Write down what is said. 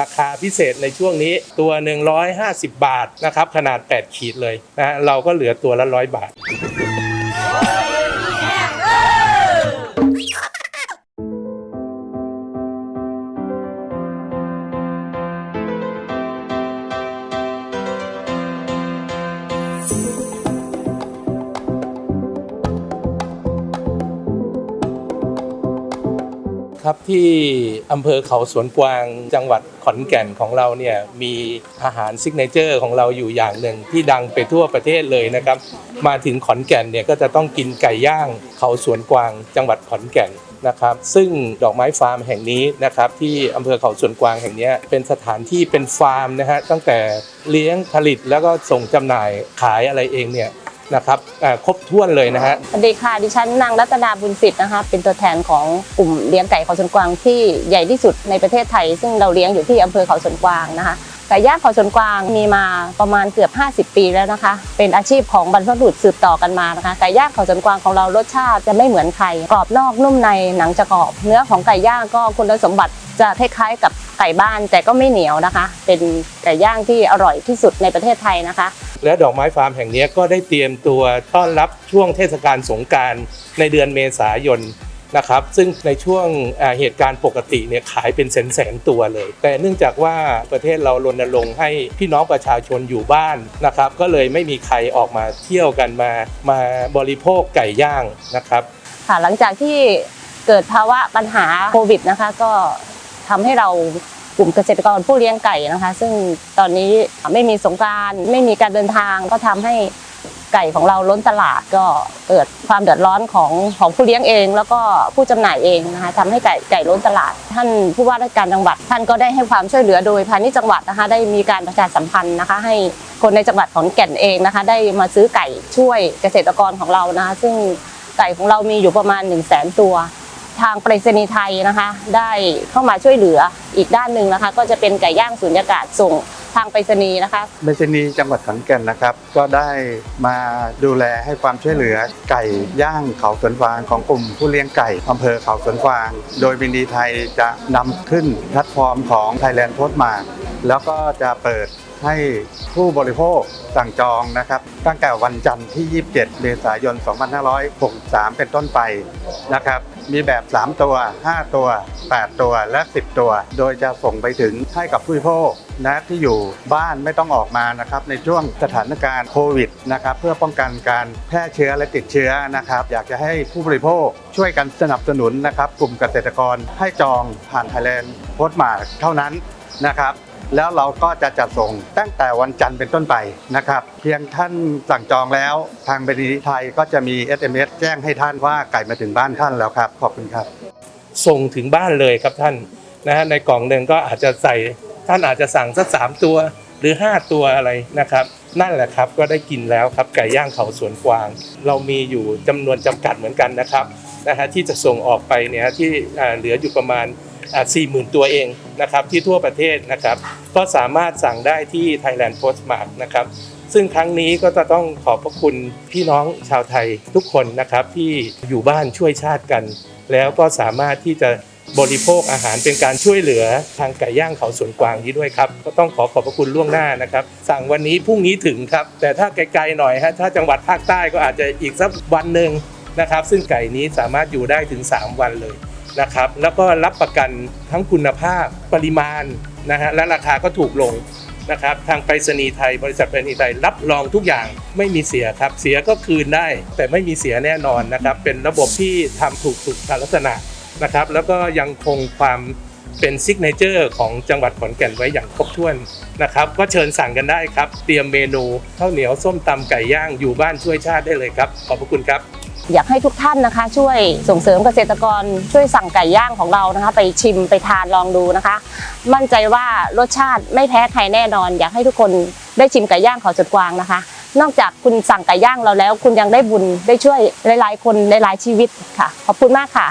ราคาพิเศษในช่วงนี้ตัว 150 บาทนะครับขนาด 8 ขีดเลยนะฮะเราก็เหลือตัวละ 100 บาท ครับที่อำเภอเขาสวนกวางจังหวัดขอนแก่นของเราเนี่ยมีอาหารซิกเนเจอร์ของเราอยู่อย่างหนึ่งที่ดังไปทั่วประเทศเลยนะครับ มาถึงขอนแก่นเนี่ยก็จะต้องกินไก่ย่างเขาสวนกวางจังหวัดขอนแก่นนะครับซึ่งดอกไม้ฟาร์มแห่งนี้นะครับที่อำเภอเขาสวนกวางแห่งนี้เป็นสถานที่เป็นฟาร์มนะฮะตั้งแต่เลี้ยงผลิตแล้วก็ส่งจำหน่ายขายอะไรเองเนี่ย นะครับครบถ้วนเลยนะฮะสวัสดีค่ะดิฉันนางรัตนาบุญสิทธิ์นะคะเป็นตัวแทนของกลุ่มเลี้ยงไก่เขาสนกวางที่ใหญ่ที่สุดในประเทศไทย ซึ่งเราเลี้ยงอยู่ที่อำเภอเขาสนกวางนะคะไก่ย่างเขาสนกวางมีมาประมาณเกือบ 50 ปีแล้วนะคะ เป็นอาชีพของบรรพบุรุษสืบต่อกันมานะคะไก่ย่างเขาสนกวางของเรารสชาติจะไม่เหมือนใครกรอบนอกนุ่มในหนังจะกรอบ เนื้อของไก่ย่างก็คุณสมบัติจะคล้ายๆกับไก่บ้านแต่ก็ไม่เหนียวนะคะ เป็นไก่ย่างที่อร่อยที่สุดในประเทศไทยนะคะ และดอกไม้ฟาร์มแห่งนี้ก็ได้เตรียมตัวต้อนรับช่วงเทศกาลสงการในเดือนเมษายนนะครับซึ่งในช่วงเหตุการณ์ปกติเนี่ยขายเป็นแสนๆตัวเลย แต่เนื่องจากว่าประเทศเรารณรงค์ให้พี่น้องประชาชนอยู่บ้านนะครับก็เลยไม่มีใครออกมาเที่ยวกันมามาบริโภคไก่ย่างนะครับค่ะหลังจากที่เกิดภาวะปัญหาโควิดนะคะก็ทำให้เรา กลุ่มเกษตรกรผู้เลี้ยงไก่นะคะ ซึ่งตอนนี้ไม่มีสงการไม่มีการเดินทางก็ทำให้ไก่ของเราล้นตลาดก็เกิดความเดือดร้อนของของผู้เลี้ยงเอง แล้วก็ผู้จำหน่ายเองนะคะทำให้ไก่ไก่ล้นตลาด ท่านผู้ว่าราชการจังหวัด ท่านก็ได้ให้ความช่วยเหลือโดยพาณิชย์จังหวัดนะคะ ได้มีการประชาสัมพันธ์นะคะ ให้คนในจังหวัดขอนแก่นเองนะคะ ได้มาซื้อไก่ช่วยเกษตรกรของเรานะคะซึ่งไก่ของเรามีอยู่ประมาณ 1 0 0 0 0แสนตัว ทางไปรษณีย์ไทยนะคะ ได้เข้ามาช่วยเหลืออีกด้านหนึ่งนะคะ ก็จะเป็นไก่ย่างสุญญากาศส่งทางไปรษณีย์นะคะเมชนีย์จังหวัดขอนแก่นนะครับ ก็ได้มาดูแลให้ความช่วยเหลือไก่ย่างเขาสวนฟางของกลุ่มผู้เลี้ยงไก่อำเภอเขาสวนฟาง โดยบินดีไทยจะนำขึ้นแพลตฟอร์มของ Thailand Post m a r แล้วก็จะเปิดให้ผู้บริโภคสั่งจองนะครับ ตั้งแต่วันจันทร์ที่ 27 เมษายน 2563 เป็นต้นไปนะครับ มีแบบ 3 ตัว 5 ตัว 8 ตัวและ 10 ตัว โดยจะส่งไปถึงให้กับผู้บริโภคนะที่อยู่บ้านไม่ต้องออกมานะครับในช่วงสถานการณ์โควิดนะครับเพื่อป้องกันการแพร่เชื้อและติดเชื้อนะครับ อยากจะให้ผู้บริโภคช่วยกันสนับสนุนนะครับ กลุ่มเกษตรกรให้จองผ่าน Thailand Post m a r k เท่านั้นนะครับ แล้วเราก็จะจัดส่งตั้งแต่วันจันทร์เป็นต้นไปนะครับ เพียงท่านสั่งจองแล้วทางบริษัทไทยก็จะมี SMS แจ้งให้ท่านว่าไก่มาถึงบ้านท่านแล้วครับ ขอบคุณครับ ส่งถึงบ้านเลยครับท่านนะฮะในกล่องหนึ่งก็อาจจะใส่ท่านอาจจะสั่งสักสามตัวหรือ 5 ตัวอะไรนะครับ นั่นแหละครับก็ได้กินแล้วครับไก่ย่างเขาสวนกวาง เรามีอยู่จำนวนจำกัดเหมือนกันนะครับนะฮะที่จะส่งออกไปเนี่ยที่เหลืออยู่ประมาณ สี่หมื่นตัวเองนะครับที่ทั่วประเทศนะครับ ก็สามารถสั่งได้ที่ Thailand Postmark นะครับซึ่งครั้งนี้ก็จะต้องขอบพระคุณพี่น้องชาวไทยทุกคนนะครับที่อยู่บ้านช่วยชาติกัน แล้วก็สามารถที่จะบริโภคอาหารเป็นการช่วยเหลือทางไก่ย่างเขาสวนกวางนี้ด้วยครับก็ต้องขอขอบพระคุณล่วงหน้านะครับ สั่งวันนี้พรุ่งนี้ถึงครับ แต่ถ้าไกลๆหน่อยฮะถ้าจังหวัดภาคใต้ก็อาจจะอีกสักวันหนึ่งนะครับ ซึ่งไก่นี้สามารถอยู่ได้ถึง 3 วันเลย นะครับ แล้วก็รับประกันทั้งคุณภาพปริมาณนะฮะและราคาก็ถูกลงนะครับ ทางไปรษณีย์ไทย บริษัทไปรษณีย์ไทยรับรองทุกอย่างไม่มีเสียครับ เสียก็คืนได้ แต่ไม่มีเสียแน่นอนนะครับ เป็นระบบที่ทำถูกสุขลักษณะนะครับ แล้วก็ยังคงความเป็นซิกเนเจอร์ของจังหวัดขอนแก่นไว้อย่างครบถ้วนนะครับ ก็เชิญสั่งกันได้ครับ เตรียมเมนูข้าวเหนียวส้มตำไก่ย่างอยู่บ้านช่วยชาติได้เลยครับ ขอบพระคุณครับ อยากให้ทุกท่านนะคะ ช่วยส่งเสริมเกษตรกรช่วยสั่งไก่ย่างของเรานะคะ ไปชิมไปทานลองดูนะคะ มั่นใจว่ารสชาติไม่แพ้ใครแน่นอน อยากให้ทุกคนได้ชิมไก่ย่างเขาจุดกวางนะคะ นอกจากคุณสั่งไก่ย่างเราแล้ว คุณยังได้บุญได้ช่วยหลาย ๆ คนหลายๆชีวิตค่ะ ขอบคุณมากค่ะ